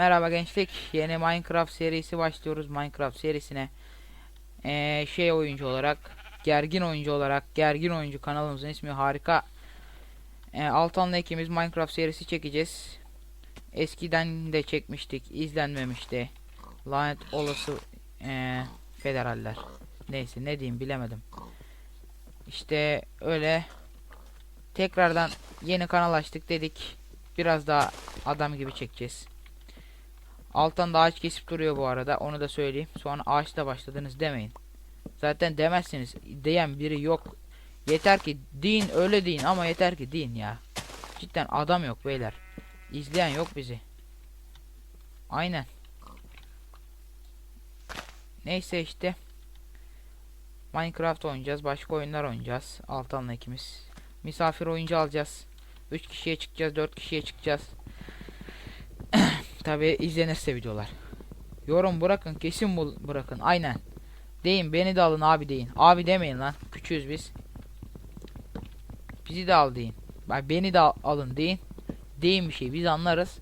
Merhaba gençlik. Yeni Minecraft serisi başlıyoruz. Minecraft serisine ee, şey oyuncu olarak, gergin oyuncu olarak, gergin oyuncu kanalımızın ismi harika. E, Altan'la ikimiz Minecraft serisi çekeceğiz. Eskiden de çekmiştik, izlenmemişti. Lanet olası ee, federaller. Neyse ne diyeyim bilemedim. İşte öyle tekrardan yeni kanal açtık dedik. Biraz daha adam gibi çekeceğiz. Alttan da ağaç kesip duruyor bu arada. Onu da söyleyeyim. Sonra ağaçla başladınız demeyin. Zaten demezsiniz. Diyen biri yok. Yeter ki deyin öyle deyin ama yeter ki deyin ya. Cidden adam yok beyler. İzleyen yok bizi. Aynen. Neyse işte. Minecraft oynayacağız. Başka oyunlar oynayacağız. Altan'la ikimiz. Misafir oyuncu alacağız. 3 kişiye çıkacağız. 4 kişiye çıkacağız. Tabi izlenirse videolar. Yorum bırakın. Kesin bırakın. Aynen. Deyin beni de alın abi deyin. Abi demeyin lan. Küçüğüz biz. Bizi de al deyin. Beni de al- alın deyin. Deyin bir şey biz anlarız.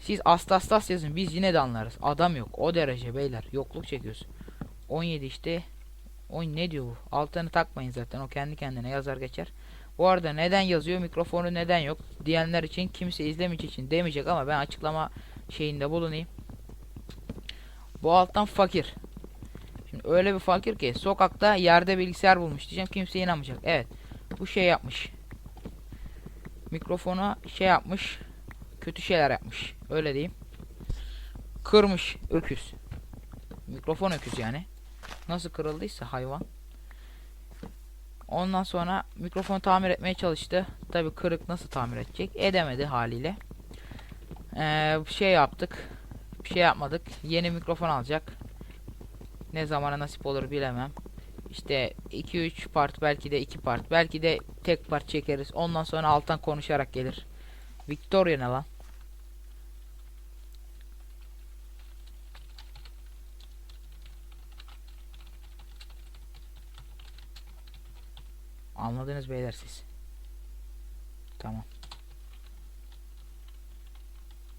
Siz astastas yazın biz yine de anlarız. Adam yok o derece beyler. Yokluk çekiyoruz. 17 işte. Oy ne diyor bu? Altını takmayın zaten o kendi kendine yazar geçer. Bu arada neden yazıyor mikrofonu neden yok diyenler için kimse izlemeyecek için demeyecek ama ben açıklama şeyinde bulunayım. Bu alttan fakir. Şimdi öyle bir fakir ki sokakta yerde bilgisayar bulmuş diyeceğim kimse inanmayacak. Evet. Bu şey yapmış. Mikrofona şey yapmış. Kötü şeyler yapmış. Öyle diyeyim. Kırmış öküz. Mikrofon öküz yani. Nasıl kırıldıysa hayvan. Ondan sonra mikrofonu tamir etmeye çalıştı. Tabi kırık nasıl tamir edecek? Edemedi haliyle. Ee, şey yaptık. Bir şey yapmadık. Yeni mikrofon alacak. Ne zamana nasip olur bilemem. İşte 2-3 part belki de 2 part. Belki de tek part çekeriz. Ondan sonra alttan konuşarak gelir. Victoria ne lan? Anladınız beyler siz. Tamam.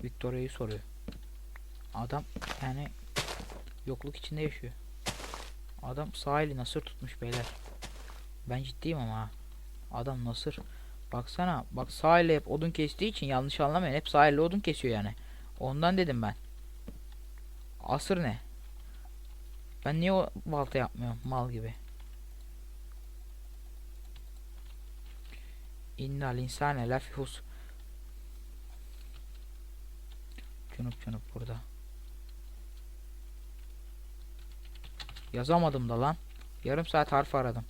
Victoria'yı soruyor. Adam yani yokluk içinde yaşıyor. Adam sağ eli nasır tutmuş beyler. Ben ciddiyim ama ha. Adam nasır. Baksana bak sağ eli hep odun kestiği için yanlış anlamayın. Hep sağ elle odun kesiyor yani. Ondan dedim ben. Asır ne? Ben niye o balta yapmıyorum mal gibi. İnnal insane lafihus. Cunup cunup burada. Yazamadım da lan. Yarım saat harf aradım.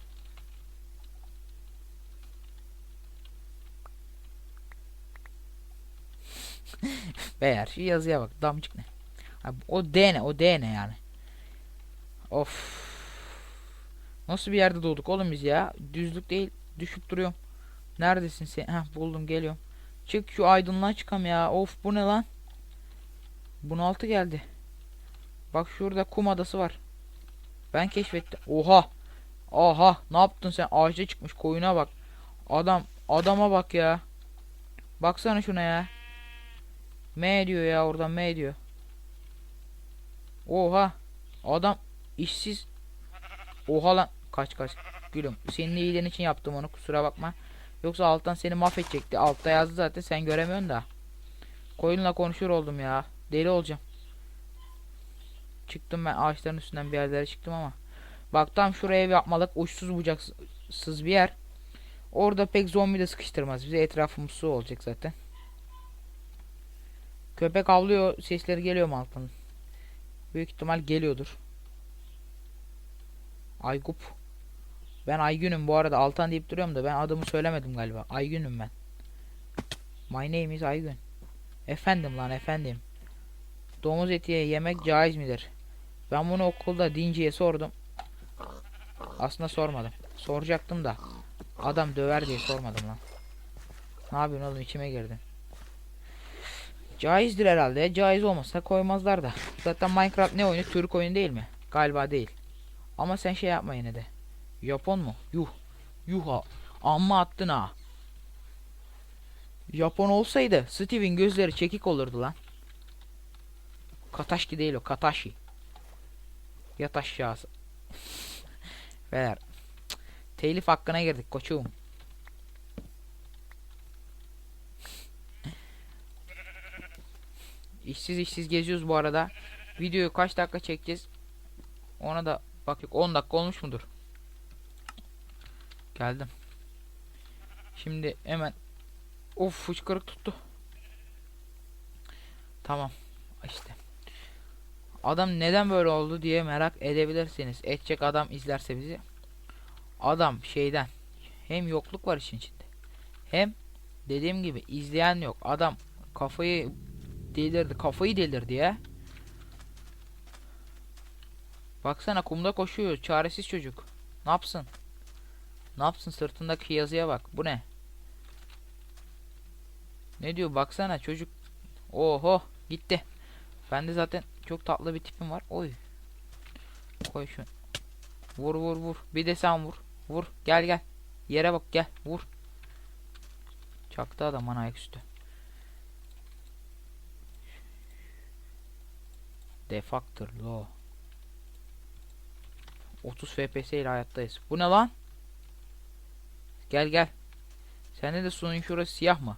Beyler şu yazıya bak. Damcık ne? O D ne? O D ne yani? Of. Nasıl bir yerde doğduk oğlum biz ya? Düzlük değil. Düşüp duruyorum. Neredesin sen? Heh buldum geliyorum. Çık şu aydınlığa çıkam ya. Of bu ne lan? Bunaltı geldi. Bak şurada kum adası var. Ben keşfettim. Oha. Aha ne yaptın sen? Ağaca çıkmış koyuna bak. Adam adama bak ya. Baksana şuna ya. M diyor ya oradan M diyor. Oha. Adam işsiz. Oha lan. Kaç kaç. Gülüm. Senin iyiliğin için yaptım onu kusura bakma. Yoksa alttan seni mahvedecekti. Altta yazdı zaten sen göremiyorsun da. Koyunla konuşur oldum ya. Deli olacağım. Çıktım ben ağaçların üstünden bir yerlere çıktım ama. Bak tam şuraya ev yapmalık uçsuz bucaksız bir yer. Orada pek zombi de sıkıştırmaz. Bize etrafımız su olacak zaten. Köpek avlıyor. Sesleri geliyor mu alttan? Büyük ihtimal geliyordur. Aygup. Ben Aygün'üm bu arada. Altan deyip duruyorum da ben adımı söylemedim galiba. Aygün'üm ben. My name is Aygün. Efendim lan efendim. Domuz eti yemek caiz midir? Ben bunu okulda dinciye sordum. Aslında sormadım. Soracaktım da. Adam döver diye sormadım lan. Ne yapıyorsun oğlum içime girdin. Caizdir herhalde. Caiz olmasa koymazlar da. Zaten Minecraft ne oyunu? Türk oyunu değil mi? Galiba değil. Ama sen şey yapma yine de. Japon mu? Yuh. Yuh ha. Amma attın ha. Japon olsaydı Steve'in gözleri çekik olurdu lan. Kataşki değil o. Katashi. Yat aşağısı. Beyler. Telif hakkına girdik koçum. İşsiz işsiz geziyoruz bu arada. Videoyu kaç dakika çekeceğiz? Ona da bak yok 10 dakika olmuş mudur? Geldim. Şimdi hemen Of fıçkırık tuttu. Tamam. işte. Adam neden böyle oldu diye merak edebilirsiniz. Edecek adam izlerse bizi. Adam şeyden hem yokluk var işin içinde. Hem dediğim gibi izleyen yok. Adam kafayı delirdi. Kafayı delirdi ya. Baksana kumda koşuyor. Çaresiz çocuk. Ne yapsın? Ne yapsın sırtındaki yazıya bak. Bu ne? Ne diyor baksana çocuk. Oho gitti. Bende zaten çok tatlı bir tipim var. Oy. Koy şunu. Vur vur vur. Bir de sen vur. Vur. Gel gel. Yere bak gel. Vur. Çaktı adam bana ayaküstü. Defaktör lo. 30 FPS ile hayattayız. Bu ne lan? Gel gel. Sende de suyun şurası siyah mı?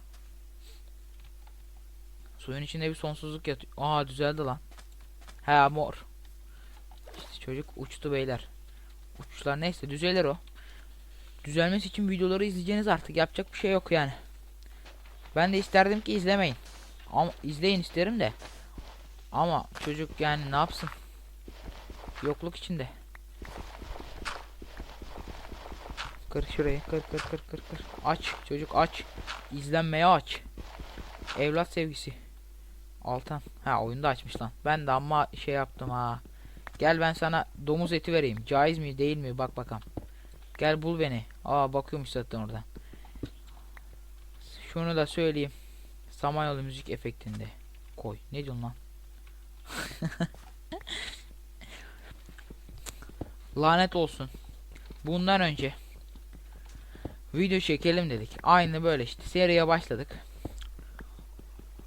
Suyun içinde bir sonsuzluk yatıyor. Aa düzeldi lan. He mor. İşte çocuk uçtu beyler. Uçuşlar neyse düzelir o. Düzelmesi için videoları izleyeceğiniz artık. Yapacak bir şey yok yani. Ben de isterdim ki izlemeyin. Ama izleyin isterim de. Ama çocuk yani ne yapsın? Yokluk içinde. Kır şurayı kır kır kır kır kır. Aç çocuk aç. İzlenmeye aç. Evlat sevgisi. Altan. Ha oyunda açmış lan. Ben de ama şey yaptım ha. Gel ben sana domuz eti vereyim. Caiz mi değil mi bak bakalım. Gel bul beni. Aa bakıyormuş zaten oradan. Şunu da söyleyeyim. Samanyolu müzik efektinde. Koy. Ne diyorsun lan? Lanet olsun. Bundan önce video çekelim dedik. Aynı böyle işte seriye başladık.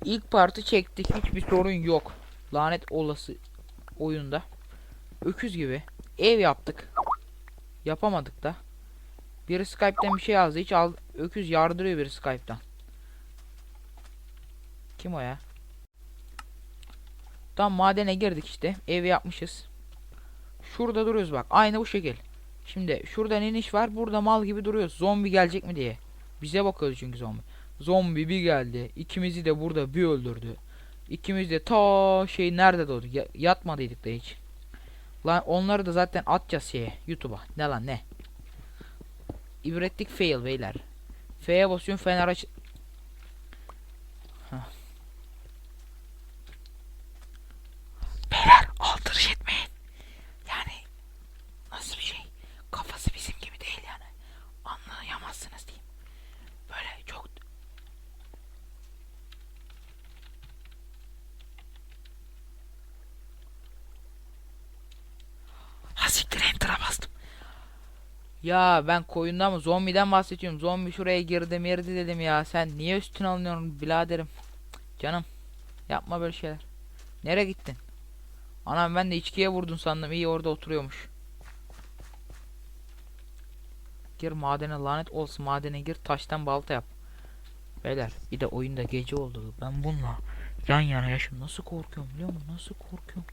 İlk partı çektik. Hiçbir sorun yok. Lanet olası oyunda. Öküz gibi ev yaptık. Yapamadık da. Biri Skype'ten bir şey yazdı. Hiç al öküz yardırıyor biri Skype'tan. Kim o ya? Tam madene girdik işte. Ev yapmışız. Şurada duruyoruz bak. Aynı bu şekil. Şimdi şurada iniş var. Burada mal gibi duruyoruz. Zombi gelecek mi diye. Bize bakıyordu çünkü zombi. Zombi bir geldi. İkimizi de burada bir öldürdü. İkimiz de ta şey nerede doğdu? Ya, yatmadıydık da hiç. Lan onları da zaten atacağız şeye YouTube'a. Ne lan ne? İbretlik fail beyler. F'ye basıyorum fener aç. Beyler 6 7 Ya ben koyundan mı zombiden bahsediyorum. Zombi şuraya girdi mirdi dedim ya. Sen niye üstüne alınıyorsun biraderim? Canım yapma böyle şeyler. Nereye gittin? Anam ben de içkiye vurdun sandım. İyi orada oturuyormuş. Gir madene lanet olsun madene gir taştan balta yap. Beyler bir de oyunda gece oldu. Ben bununla yan yana yaşım nasıl korkuyorum biliyor musun? Nasıl korkuyorum?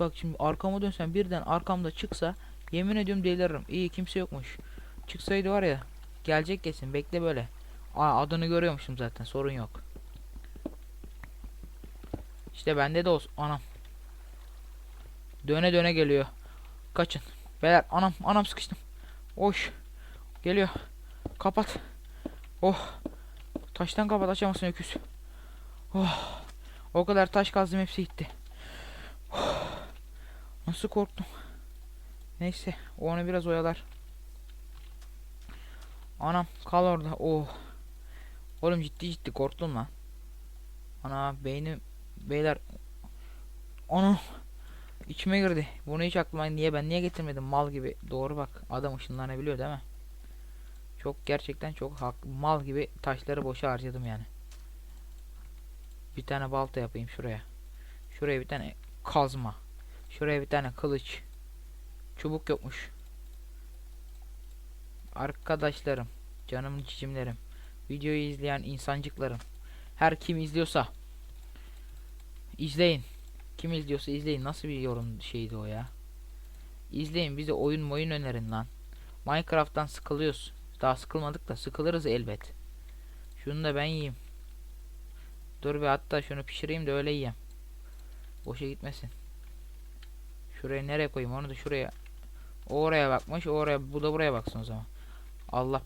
Bak şimdi arkama dönsem birden arkamda çıksa yemin ediyorum deliririm. İyi kimse yokmuş. Çıksaydı var ya gelecek kesin bekle böyle. Aa adını görüyormuşum zaten sorun yok. İşte bende de olsun. Anam. Döne döne geliyor. Kaçın. Beyler anam anam sıkıştım. Oş. Geliyor. Kapat. Oh. Taştan kapat açamazsın öküz. Oh. O kadar taş kazdım hepsi gitti. Oh. Nasıl korktum. Neyse onu biraz oyalar. Anam kal orada. Oh. Oğlum ciddi ciddi korktum lan. Ana beynim beyler. Ana içime girdi. Bunu hiç aklıma niye ben niye getirmedim mal gibi. Doğru bak adam ışınlanabiliyor değil mi? Çok gerçekten çok hak, mal gibi taşları boşa harcadım yani. Bir tane balta yapayım şuraya. Şuraya bir tane kazma. Şuraya bir tane kılıç. Çubuk yokmuş. Arkadaşlarım, canım cicimlerim, videoyu izleyen insancıklarım. Her kim izliyorsa izleyin. Kim izliyorsa izleyin. Nasıl bir yorum şeydi o ya? İzleyin bize oyun oyun önerin lan. Minecraft'tan sıkılıyoruz. Daha sıkılmadık da sıkılırız elbet. Şunu da ben yiyeyim. Dur bir hatta şunu pişireyim de öyle yiyeyim. Boşa gitmesin. Şuraya nereye koyayım onu da şuraya. Oraya bakmış, oraya, bu da buraya baksın o zaman. Allah.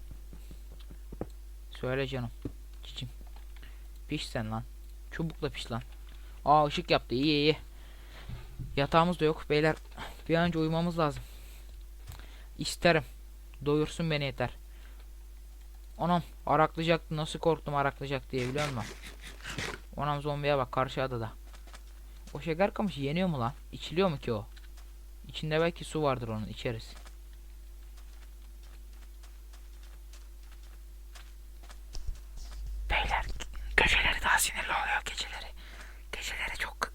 Söyle canım. Cicim. Piş sen lan. Çubukla piş lan. Aa ışık yaptı. İyi iyi. Yatağımız da yok beyler. Bir an önce uyumamız lazım. İsterim. Doyursun beni yeter. Anam araklayacaktı. Nasıl korktum araklayacak diye biliyor musun? Anam zombiye bak karşı adada. O şeker kamışı yeniyor mu lan? İçiliyor mu ki o? İçinde belki su vardır onun içeriz. Beyler geceleri daha sinirli oluyor geceleri. Geceleri çok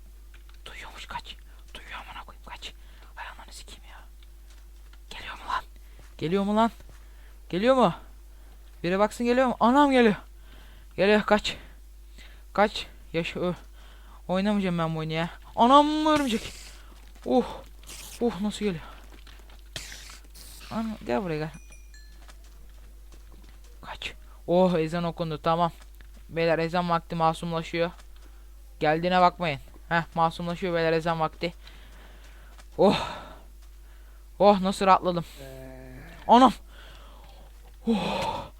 duyuyormuş kaç. Duyuyor amına koyayım kaç. Ay ananı sikeyim ya. Geliyor mu lan? Geliyor mu lan? Geliyor mu? Biri baksın geliyor mu? Anam geliyor. Geliyor kaç. Kaç. Yaş ö. Oynamayacağım ben bu oyunu ya. Anam örümcek. Uh. Uh nasıl geliyor? Ana gel buraya gel. Kaç. Oh ezan okundu tamam. Beyler ezan vakti masumlaşıyor. Geldiğine bakmayın. Heh masumlaşıyor beyler ezan vakti. Oh. Oh nasıl rahatladım. Anam. Oh.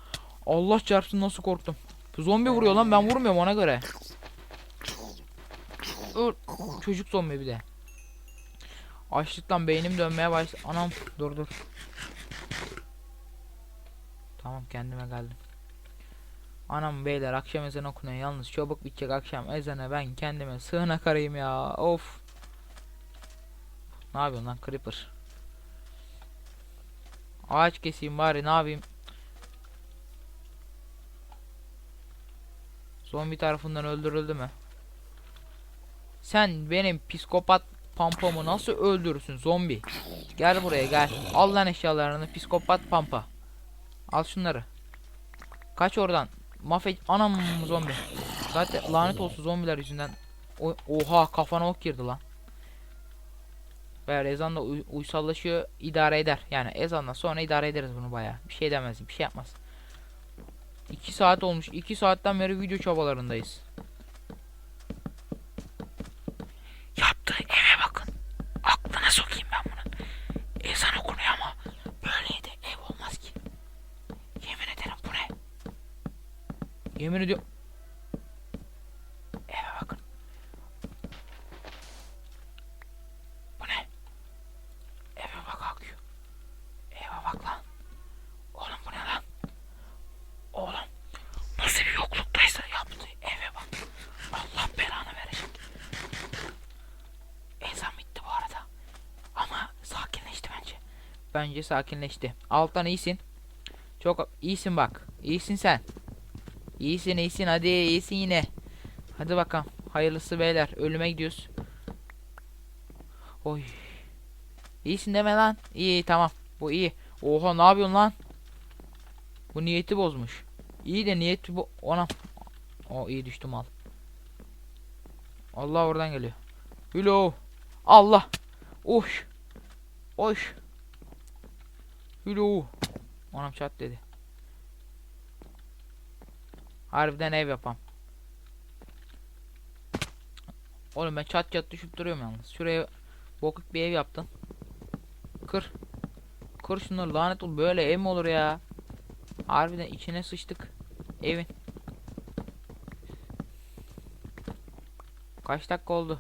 Allah çarpsın nasıl korktum. Zombi vuruyor lan ben vurmuyorum ona göre. Çocuk zombi bir de. Açlıktan beynim dönmeye başladı. Anam dur dur. Tamam kendime geldim. Anam beyler akşam ezanı okunuyor yalnız çabuk bitecek akşam ezanı ben kendime sığınak arayayım ya of. Ne yapıyorsun lan creeper? Ağaç keseyim bari ne yapayım? Zombi tarafından öldürüldü mü? Sen benim psikopat pampamı nasıl öldürürsün zombi? Gel buraya gel. Al lan eşyalarını psikopat pampa. Al şunları. Kaç oradan. Mahvet anam zombi. Zaten lanet olsun zombiler yüzünden. O- Oha kafana ok girdi lan. Veya ezan da uy- uysallaşıyor idare eder. Yani ezandan sonra idare ederiz bunu bayağı. Bir şey demez bir şey yapmaz. 2 saat olmuş. 2 saatten beri video çabalarındayız. Yaptığı eve bakın. Aklına sokayım ben bunun. Ezan okunuyor ama böyle de ev olmaz ki. Yemin ederim bu ne? Yemin ediyorum. Eve bakın. Bu ne? Eve bak akıyor. Eve bak lan. Oğlum bu ne lan? Oğlum nasıl bir yokluktaysa yaptığı eve bak. Allah belanı verecek. Ezan bitti bu arada. Ama sakinleşti bence. Bence sakinleşti. Alttan iyisin. Çok iyisin bak. İyisin sen. İyisin iyisin hadi iyisin yine. Hadi bakalım. Hayırlısı beyler. Ölüme gidiyoruz. Oy. İyisin deme lan. İyi tamam. Bu iyi. Oha ne yapıyorsun lan? Bu niyeti bozmuş. İyi de niyeti bu. Ona. O iyi düştüm al. Allah oradan geliyor. Hülo. Allah. Oş. Oş. Hülo. Anam çat dedi. Harbiden ev yapam. Oğlum ben çat çat düşüp duruyorum yalnız. Şuraya bokuk bir ev yaptın. Kır. Kır şunları lanet ol. Böyle ev mi olur ya? Harbiden içine sıçtık. Evin. Kaç dakika oldu?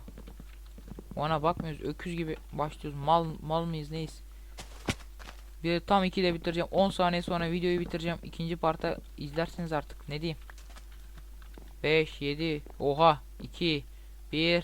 Ona bakmıyoruz. Öküz gibi başlıyoruz. Mal mal mıyız neyiz? Bir tam 2'de bitireceğim. 10 saniye sonra videoyu bitireceğim. İkinci parta izlersiniz artık. Ne diyeyim? 5 7 Oha 2 1